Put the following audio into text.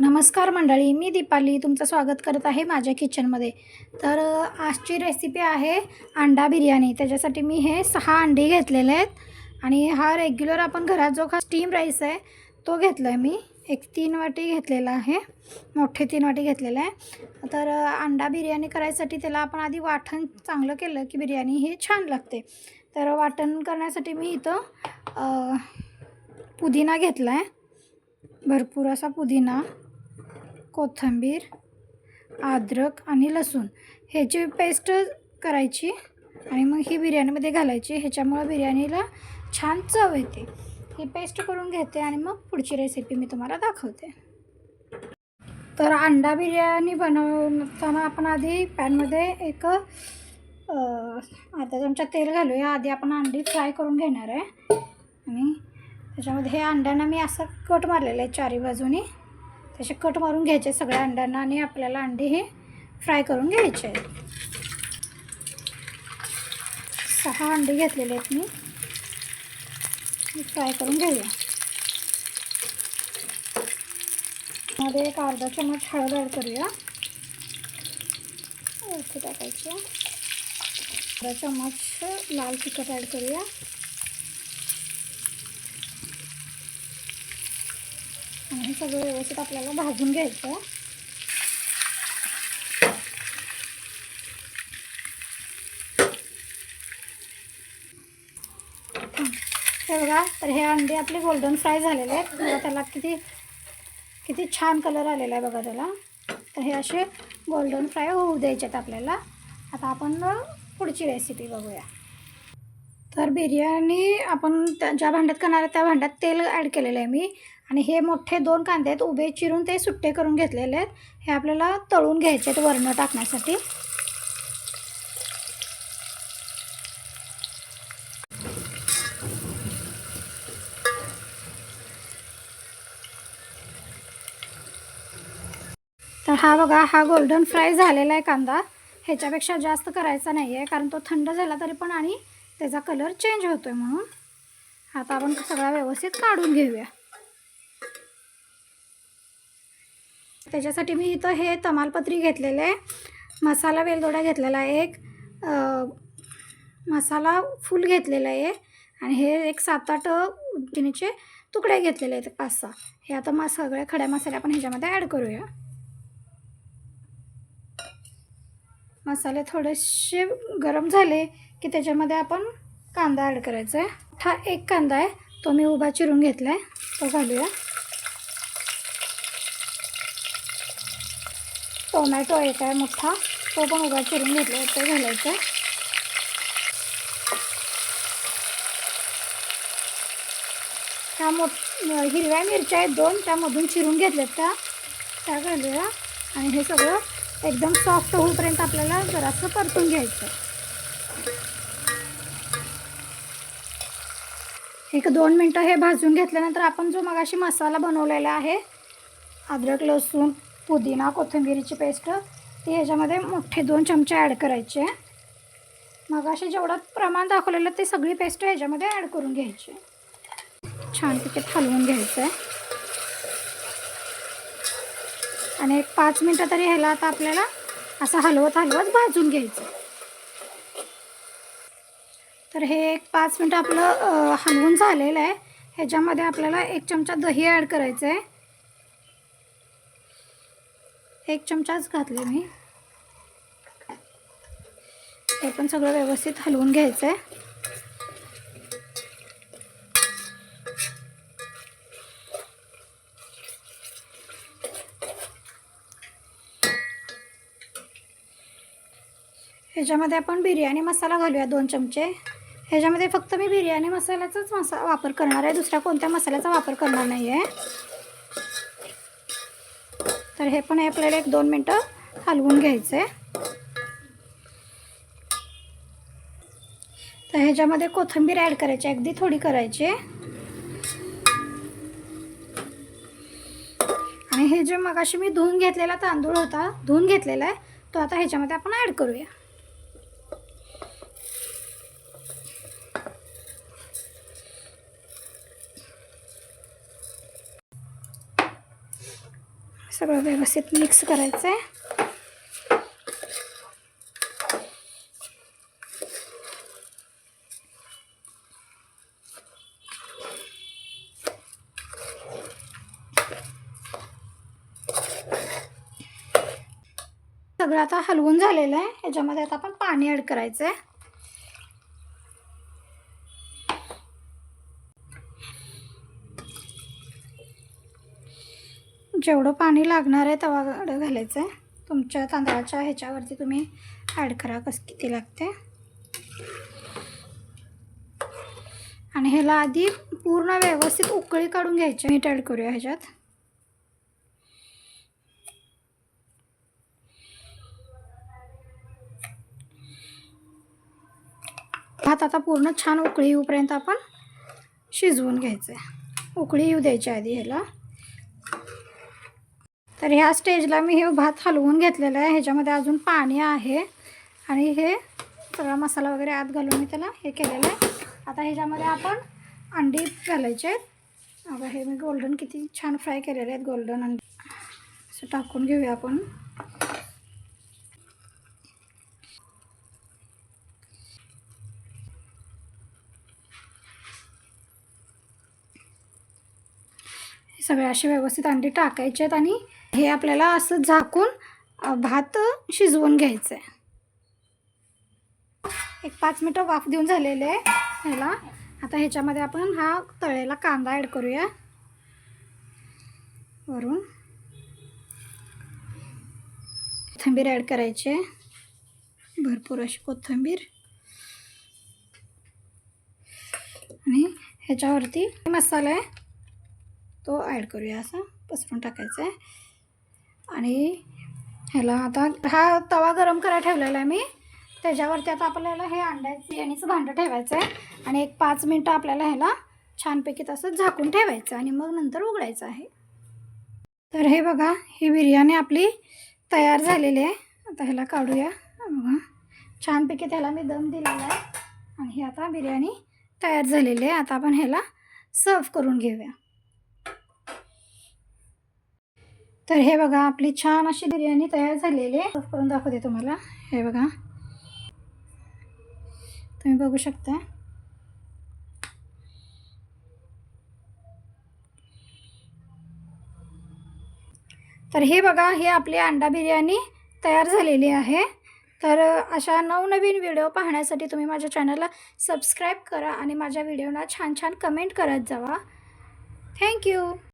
नमस्कार मंडळी मी दीपाली तुमचं स्वागत करत आहे माझ्या किचनमध्ये. तर आजची रेसिपी आहे अंडा बिर्याणी. त्याच्यासाठी मी हे सहा अंडी घेतलेले आहेत आणि हा रेग्युलर आपण घरात जो खा स्टीम राईस आहे तो घेतला आहे मी. एक तीन वाटी घेतलेला आहे. मोठे तीन वाटी घेतलेलं आहे. तर अंडा बिर्याणी करायसाठी त्याला आपण आधी वाटण चांगलं केलं की बिर्याणी हे छान लागते. तर वाटण करण्यासाठी मी इथं पुदिना घेतला आहे भरपूर असा पुदिना. कोथिंबीर अद्रक आणि लसूण. ह्याची पेस्ट करायची आणि मग ही बिर्याणीमध्ये घालायची. ह्याच्यामुळं बिर्याणीला छान चव येते. ही पेस्ट करून घेते आणि मग पुढची रेसिपी मी तुम्हाला दाखवते. तर अंडा बिर्याणी बनवताना आपण आधी पॅनमध्ये एक अर्धा चमचा तेल घालूया. आधी आपण अंडी फ्राय करून घेणार आहे. आणि त्याच्यामध्ये हे अंड्यांना मी असं कट मारलेलं आहे चारी बाजूनी. तसे कट मारून घ्यायचे सगळ्या अंड्यांना आणि आपल्याला अंडी हे फ्राय करून घ्यायचे. सहा अंडे घेतलेले आहेत मी. फ्राय करून घेऊया. मध्ये एक अर्धा चमच हळद ॲड करूया. टाकायचं. अर्धा चमच लाल तिखट ॲड करूया. आणि हे सगळं व्यवस्थित आपल्याला भाजून घ्यायचं हे बघा तर हे अंडे आपले गोल्डन फ्राय झालेले आहेत. बघा त्याला किती किती छान कलर आलेला आहे बघा त्याला. तर हे असे गोल्डन फ्राय होऊ द्यायचे आहेत आपल्याला. आता आपण पुढची रेसिपी बघूया. तर बिर्याणी आपण त्या ज्या भांड्यात करणार आहे त्या भांड्यात तेल ॲड केलेलं आहे मी. आणि हे मोठे दोन कांदे आहेत उभे चिरून ते सुट्टे करून घेतलेले आहेत. हे आपल्याला तळून घ्यायचे आहेत वरणं टाकण्यासाठी. तर हा बघा हा गोल्डन फ्राय झालेला आहे कांदा. ह्याच्यापेक्षा जास्त करायचा नाही आहे कारण तो थंड झाला तरी पण आणि त्याचा कलर चेंज होतो आहे म्हणून. आता आपण सगळा व्यवस्थित काढून घेऊया. त्याच्यासाठी मी इथं हे तमालपत्री घेतलेलं आहे. मसाला वेलदोडा घेतलेला आहे एक. मसाला फुल घेतलेला आहे. आणि हे एक सात आठ उद्दिनीचे तुकडे घेतलेले आहेत पाच सहा हे आता मग सगळे खड्या मसाले आपण ह्याच्यामध्ये ॲड करूया. मसाले थोडेसे गरम झाले की त्याच्यामध्ये आपण कांदा ॲड करायचा आहे. हा एक कांदा आहे तो मी उभा चिरून घेतला आहे तो घालूया. टोमॅटो एक आहे मोठा? तो पण उभा चिरून घेतला ते तो घालायचा. आहे त्या मो हिरव्या मिरच्या आहेत दोन त्यामधून चिरून घेतल्यात त्या. त्या घालूया. आणि हे सगळं एकदम सॉफ्ट होईपर्यंत आपल्याला जरासं परतून घ्यायचं. एक दोन मिनटं हे भाजून घेतल्यानंतर आपण जो मगाशी मसाला बनवलेला आहे अद्रक लसूण पुदिना कोथिंबिरीची पेस्ट ती ह्याच्यामध्ये मोठे दोन चमचे ॲड करायचे. मगाशी जेवढं प्रमाण दाखवलेलं ते सगळी पेस्ट ह्याच्यामध्ये ॲड करून घ्यायची. छानपैकी हलवून घ्यायचं आहे आणि एक पाच मिनटं तरी ह्याला आता आपल्याला असं हलवत हलवत भाजून घ्यायचं. तर हे एक पाच मिनटं आपलं हलवून झालेलं आहे. ह्याच्यामध्ये आपल्याला एक चमचा दही ॲड करायचं आहे एक चमचाच घातले मी. हे पण सगळं व्यवस्थित हलवून घ्यायचं आहे ह्याच्यामध्ये आपण बिर्याणी मसाला घालूया दोन चमचे. ह्याच्यामध्ये फक्त मी बिर्याणी मसाल्याचाच मसा वापर करणार आहे. दुसऱ्या कोणत्या मसाल्याचा वापर करणार नाही आहे तर हे पण आपल्याला एक दोन मिनटं हलवून घ्यायचं आहे तर ह्याच्यामध्ये कोथिंबीर ॲड करायची अगदी थोडी करायची. आणि हे जे मगाशी मी धुवून घेतलेला तांदूळ होता धुवून घेतलेला आहे तो आता ह्याच्यामध्ये आपण ॲड करूया. सगळं व्यवस्थित मिक्स करायचं आहे सगळं आता हलवून झालेलं आहे. याच्यामध्ये आता आपण पाणी ॲड करायचं आहे जेवढं पाणी लागणार आहे तवाकडं घालायचं आहे. तुमच्या तांदळाच्या ह्याच्यावरती तुम्ही ॲड करा कसं किती लागते आणि ह्याला आधी पूर्ण व्यवस्थित उकळी काढून घ्यायची. मीठ ॲड करूया ह्याच्यात. भात आता पूर्ण छान उकळी येऊपर्यंत आपण शिजवून घ्यायचं आहे उकळी येऊ द्यायची आधी ह्याला. तर ह्या स्टेजला मी हे भात हलवून घेतलेलं आहे. ह्याच्यामध्ये अजून पाणी आहे. आणि हे सगळा मसाला वगैरे आत घालून मी त्याला हे केलेलं आहे. आता ह्याच्यामध्ये आपण अंडी घालायचे आहेत. अगं हे मी गोल्डन किती छान फ्राय केलेले आहेत गोल्डन अंडी. असं टाकून घेऊया आपण. हे सगळे असे व्यवस्थित अंडी टाकायचे आहेत आणि हे आपल्याला असं झाकून भात शिजवून घ्यायचं आहे एक पाच मिनटं वाफ देऊन झालेले आहे ह्याला. आता ह्याच्यामध्ये आपण हा तळलेला कांदा ॲड करूया. वरून. कोथिंबीर ॲड करायची आहे. भरपूर अशी कोथिंबीर. आणि ह्याच्यावरती मसाला आहे. तो ॲड करूया असा. पसरून टाकायचा आहे. आणि ह्याला आता हा तवा गरम करायला ठेवलेला आहे मी. त्याच्यावरती आता आपल्याला हे अंड्याचं बिर्याणीचं भांडं ठेवायचं आहे आणि एक पाच मिनटं आपल्याला ह्याला छानपैकी तसं झाकून ठेवायचं आणि मग नंतर उघडायचं आहे. तर हे बघा ही बिर्याणी आपली तयार झालेली आहे. आता ह्याला काढूया. बघा छानपैकी त्याला मी दम दिलेला आहे. आणि ही आता बिर्याणी तयार झालेली आहे. आता आपण ह्याला सर्व करून घेऊया. तर हे बघा आपली छान अशी बिर्याणी तयार झालेली आहे. करून दाखवते तुम्हाला. हे बघा. तुम्ही बघू शकता. तर हे बघा हे आपली अंडा बिर्याणी तयार झालेली आहे. तर अशा नवनवीन व्हिडिओ पाहण्यासाठी तुम्ही माझ्या चॅनलला सबस्क्राईब करा आणि माझ्या व्हिडिओना छान छान कमेंट करत जावा. थँक्यू